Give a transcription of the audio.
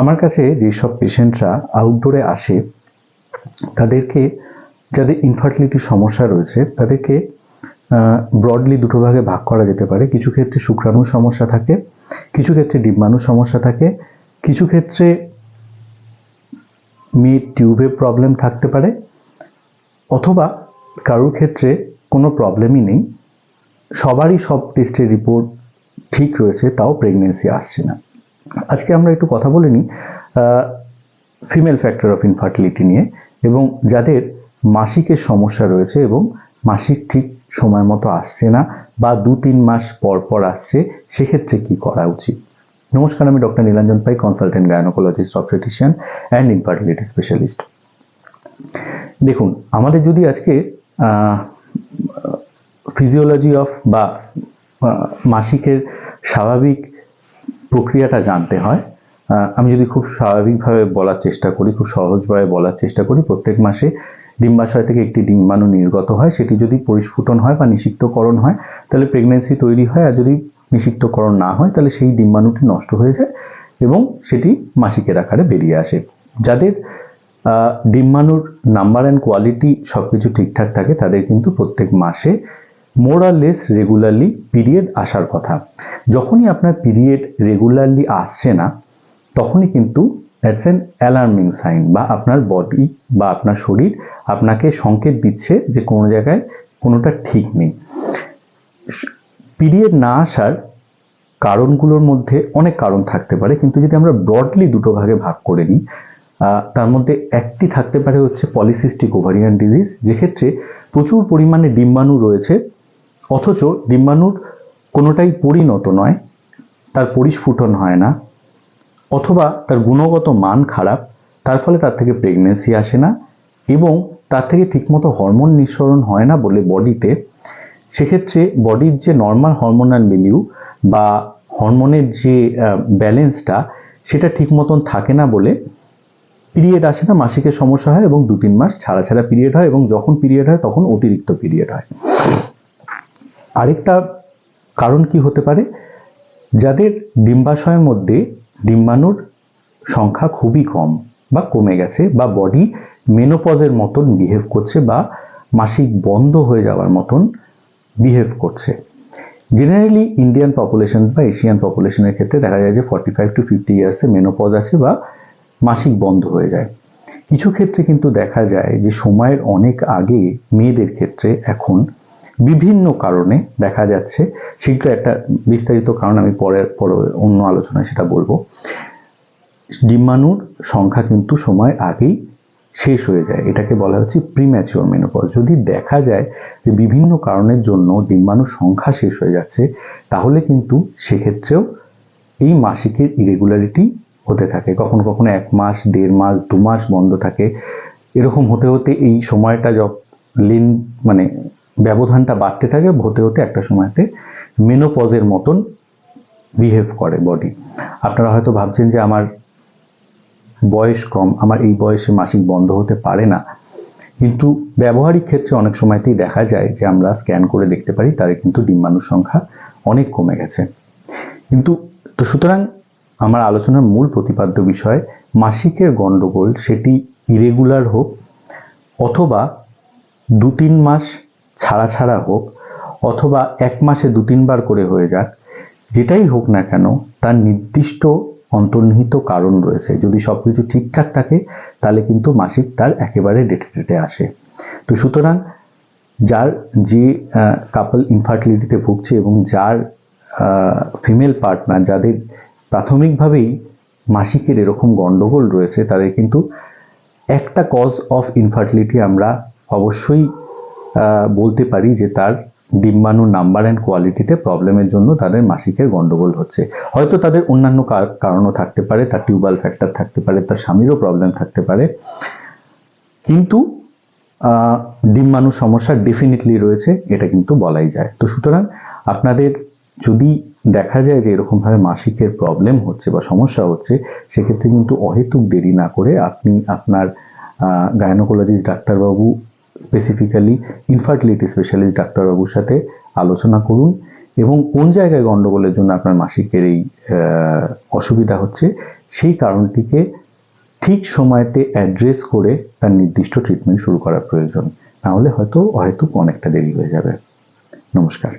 আমার কাছে যেসব পেশেন্টরা আউটডোরে আসে, তাদেরকে যাদের ইনফার্টিলিটির সমস্যা রয়েছে, তাদেরকে ব্রডলি দুটো ভাগে ভাগ করা যেতে পারে। কিছু ক্ষেত্রে শুক্রাণুর সমস্যা থাকে, কিছু ক্ষেত্রে ডিম্বাণুর সমস্যা থাকে, কিছু ক্ষেত্রে মেয়ের টিউবে প্রবলেম থাকতে পারে, অথবা কারোর ক্ষেত্রে কোনো প্রবলেমই নেই। সবারই সব টেস্টের রিপোর্ট ঠিক রয়েছে, তাও প্রেগনেন্সি আসছে না। আজকে আমরা একটু কথা বলে নিই ফিমেল ফ্যাক্টর অফ ইনফার্টিলিটি নিয়ে এবং যাদের মাসিকের সমস্যা রয়েছে এবং মাসিক ঠিক সময় মতো আসছে না বা দু তিন মাস পর পর আসছে, সেক্ষেত্রে কি করা উচিত? নমস্কার, আমি doctor Nilanjan Pai consultant gynaecologist obstetrician and infertility specialist দেখুন, আমাদের যদি আজকে ফিজিওলজি অফ বা মাসিকের স্বাভাবিক প্রক্রিয়াটা জানতে হয়। আমি যদি খুব স্বাভাবিকভাবে বলার চেষ্টা করি, খুব সহজভাবে বলার চেষ্টা করি, প্রত্যেক মাসে ডিম্বাশয় থেকে একটি ডিম্বাণু নির্গত হয়। সেটি যদি পরিস্ফুটন হয় বা নিষিক্তকরণ হয়, তাহলে প্রেগনেন্সি তৈরি হয়। আর যদি নিষিক্তকরণ না হয়, তাহলে সেই ডিম্বাণুটি নষ্ট হয়ে যায় এবং সেটি মাসিকের আকারে বেরিয়ে আসে। যাদের ডিম্বাণুর নাম্বার অ্যান্ড কোয়ালিটি সব কিছু ঠিকঠাক থাকে, তাদের কিন্তু প্রত্যেক মাসে more or less regularly period আসার কথা। যখনই আপনার পিরিয়ড রেগুলারলি আসছে না, তখনই কিন্তু দ্যাটস অ্যান অ্যালার্মিং সাইন বা আপনার বডি বা আপনার শরীর আপনাকে সংকেত দিচ্ছে যে কোনো জায়গায় কোনোটা ঠিক নেই। পিরিয়ড না আসার কারণগুলোর মধ্যে অনেক কারণ থাকতে পারে, কিন্তু যদি আমরা ব্রডলি দুটো ভাগে ভাগ করে নিই তার মধ্যে একটি থাকতে পারে হচ্ছে পলিসিস্টিক ওভারিয়ান ডিজিজ যেক্ষেত্রে প্রচুর পরিমাণে ডিম্বাণু রয়েছে অথচ ডিম্বাণুর কোনোটাই পরিণত নয়, তার পরিস্ফুটন হয় না, অথবা তার গুণগত মান খারাপ, তার ফলে তার থেকে প্রেগনেন্সি আসে না এবং তার থেকে ঠিকমতো হরমোন নিঃসরণ হয় না বলে বডিতে সেক্ষেত্রে বডির যে নর্মাল হরমোনাল ভ্যালিউ বা হরমোনের যে ব্যালেন্সটা সেটা ঠিক মতন থাকে না বলে পিরিয়ড আসে না মাসিকের সমস্যা হয় এবং দু তিন মাস ছাড়া ছাড়া পিরিয়ড হয় এবং যখন পিরিয়ড হয় তখন অতিরিক্ত পিরিয়ড হয়। আরেকটা কারণ কি হতে পারে? যাদের ডিম্বাশয়ের মধ্যে ডিম্বাণুর সংখ্যা খুবই কম বা কমে গেছে বা বডি মেনোপজের মতন বিহেভ করছে বা মাসিক বন্ধ হয়ে যাওয়ার মতন বিহেভ করছে। জেনারেলি ইন্ডিয়ান পপুলেশন বা এশিয়ান পপুলেশনের ক্ষেত্রে দেখা যায় যে ফর্টি ফাইভ টু ফিফটি ইয়ার্সে মেনোপজ আছে বা মাসিক বন্ধ হয়ে যায়। কিছু ক্ষেত্রে কিন্তু দেখা যায় যে সময়ের অনেক আগে মেয়েদের ক্ষেত্রে এখন বিভিন্ন কারণে দেখা যাচ্ছে, সেগুলো একটা বিস্তারিত কারণ আমি পরে পরে অন্য আলোচনায় সেটা বলব। ডিম্বাণুর সংখ্যা কিন্তু সময় আগেই শেষ হয়ে যায়। এটাকে বলা হচ্ছে প্রিম্যাচিওর মেনোপজ যদি দেখা যায় যে বিভিন্ন কারণের জন্য ডিম্বাণুর সংখ্যা শেষ হয়ে যাচ্ছে, তাহলে কিন্তু সেক্ষেত্রেও এই মাসিকের ইরেগুলারিটি হতে থাকে। কখনো কখনো এক মাস, দেড় মাস, দু মাস বন্ধ থাকে। এরকম হতে হতে এই সময়টা যখন লেন মানে ব্যবধানটা বাড়তে থাকে হতে হতে একটা সময়তে মেনোপজের মতন বিহেভ করে বডি আপনারা হয়তো ভাবছেন যে আমার বয়স কম, আমার এই বয়সে মাসিক বন্ধ হতে পারে না। কিন্তু ব্যবহারিক ক্ষেত্রে অনেক সময়তেই দেখা যায় যে আমরা স্ক্যান করে দেখতে পারি তার কিন্তু ডিম্বাণুর সংখ্যা অনেক কমে গেছে। কিন্তু তো সুতরাং আমার আলোচনার মূল প্রতিপাদ্য বিষয়, মাসিকের গণ্ডগোল সেটি ইরেগুলার হোক অথবা দু তিন মাস ছাড়া ছাড়া হোক, অথবা এক মাসে দু তিনবার করে হয়ে যাক, যেটাই হোক না কেন, তার নির্দিষ্ট অন্তর্নিহিত কারণ রয়েছে। যদি সব কিছু ঠিকঠাক থাকে, তাহলে কিন্তু মাসিক তার একেবারে ডেটে ডেটে আসে। তো সুতরাং যার যে কাপল ইনফার্টিলিটিতে ভুগছে এবং যার ফিমেল পার্টনার যাদের প্রাথমিকভাবেই মাসিকের এরকম গণ্ডগোল রয়েছে, তাদের কিন্তু একটা কজ অফ ইনফার্টিলিটি আমরা অবশ্যই বলতে পারি যে তার ডিম্বাণু নাম্বার অ্যান্ড কোয়ালিটিতে প্রবলেমের জন্য তাদের মাসিকের গন্ডগোল হচ্ছে। হয়তো তাদের অন্যান্য কার- কারণও থাকতে পারে তার টিউবাল ফ্যাক্টর থাকতে পারে তার স্বামীরও প্রবলেম থাকতে পারে। কিন্তু আহ, ডিম্বাণুর সমস্যা ডেফিনেটলি রয়েছে এটা কিন্তু বলাই যায়। তো সুতরাং আপনাদের যদি দেখা যায় যে এরকমভাবে মাসিকের প্রবলেম হচ্ছে বা সমস্যা হচ্ছে সেক্ষেত্রে কিন্তু অহেতুক দেরি না করে আপনি আপনার গায়নোকোলজিস্ট ডাক্তারবাবু স্পেসিফিক্যালি ইনফার্টিলিটি স্পেশালিস্ট ডাক্তারবাবুর সাথে আলোচনা করুন এবং কোন জায়গায় গণ্ডগোলের জন্য আপনার মাসিকের এই অসুবিধা হচ্ছে সেই কারণটিকে ঠিক সময়তে অ্যাড্রেস করে তার নির্দিষ্ট ট্রিটমেন্ট শুরু করা প্রয়োজন। নাহলে হয়তো হয়তো অনেকটা দেরি হয়ে যাবে। নমস্কার।